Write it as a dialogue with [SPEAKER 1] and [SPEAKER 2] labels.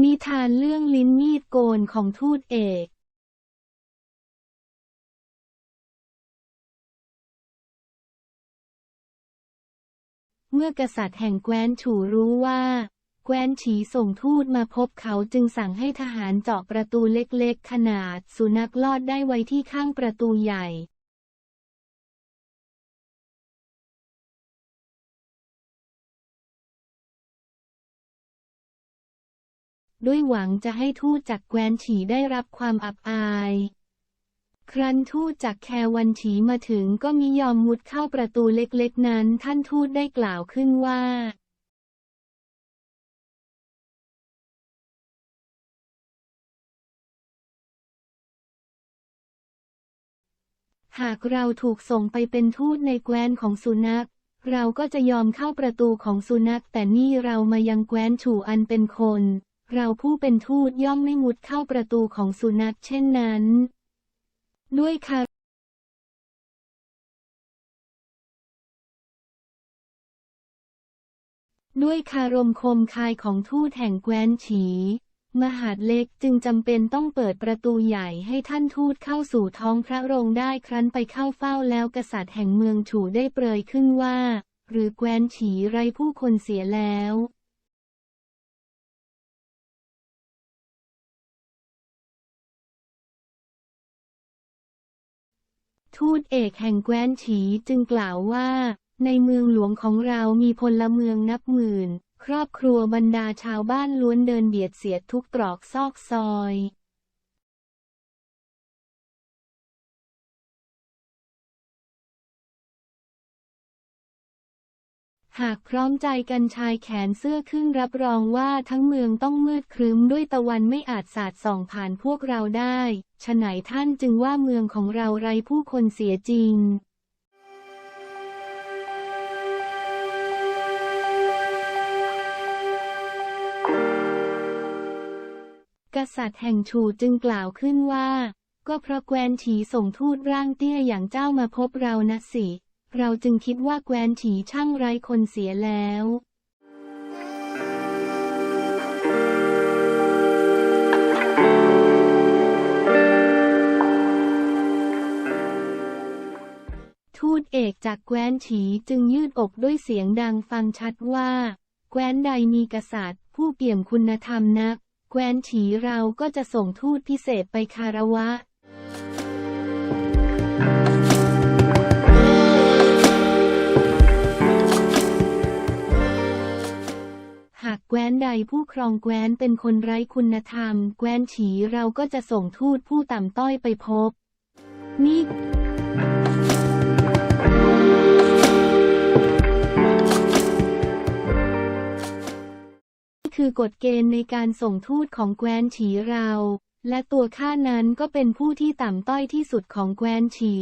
[SPEAKER 1] นิทานเรื่องลิ้นมีดโกนของทูตเอกเมื่อกษัตริย์แห่งแคว้นฉูรู้ว่า แคว้นฉีส่งทูตมาพบเขาจึงสั่งให้ทหารเจาะประตูเล็กๆ ขนาด สุนัขลอดได้ไว้ที่ข้างประตูใหญ่ ด้วยหวังจะให้ทูตจากแคว้นฉีได้รับความอับอาย ครั้นทูตจากแควันฉีมาถึงก็มิยอมมุดเข้าประตูเล็กๆนั้น ท่านทูตได้กล่าวขึ้นว่า หากเราถูกส่งไปเป็นทูตในแคว้นของสุนัขเราก็จะยอมเข้าประตูของสุนัขแต่นี่เรามายังแคว้นฉูอันเป็นคน เราผู้เป็นทูตย่อมไม่มุดเข้าประตูของสุนัขเช่นนั้น ด้วยคาด้วยคารมคมคายของทูตแห่งแคว้นฉี มหาดเล็กจึงจำเป็นต้องเปิดประตูใหญ่ให้ท่านทูตเข้าสู่ท้องพระโรงได้ครั้นไปเข้าเฝ้าแล้วกษัตริย์แห่งเมืองฉูได้เปรยขึ้นว่า หรือแคว้นฉีไรผู้คนเสียแล้ว ทูตเอกแห่งแคว้นฉีจึงกล่าวว่า ในเมืองหลวงของเรามีพลเมืองนับหมื่น ครอบครัวบรรดาชาวบ้านล้วนเดินเบียดเสียดทุกตรอกซอกซอย หากพร้อมใจกันชายแขนเสื้อขึ้นรับรองว่าทั้งเมืองต้องมืดครึ้มด้วยตะวันไม่อาจสาดส่องผ่านพวกเราได้ฉะไหนท่านจึงว่าเมืองของเราไร้ผู้คนเสียจริงกษัตริย์แห่งชูจึงกล่าวขึ้นว่า ก็เพราะแคว้นฉีส่งทูตร่างเตี้ยอย่างเจ้ามาพบเรานะสิ เราจึงคิดว่าแคว้นฉีช่างไร้คนเสียแล้วทูตเอกจากแคว้นฉีจึงยืดอกด้วยเสียงดังฟังชัดว่า แคว้นใดมีกษัตริย์ ผู้เปี่ยมคุณธรรมนัก แคว้นฉีเราก็จะส่งทูตพิเศษไปคารวะ ผู้ครองแคว้นเป็นคนไร้คุณธรรม แคว้นฉีเราก็จะส่งทูตผู้ต่ำต้อยไปพบ นี่คือกฎเกณฑ์ในการส่งทูตของแคว้นฉีเรา และตัวข้านั้นก็เป็นผู้ที่ต่ำต้อยที่สุดของแคว้นฉี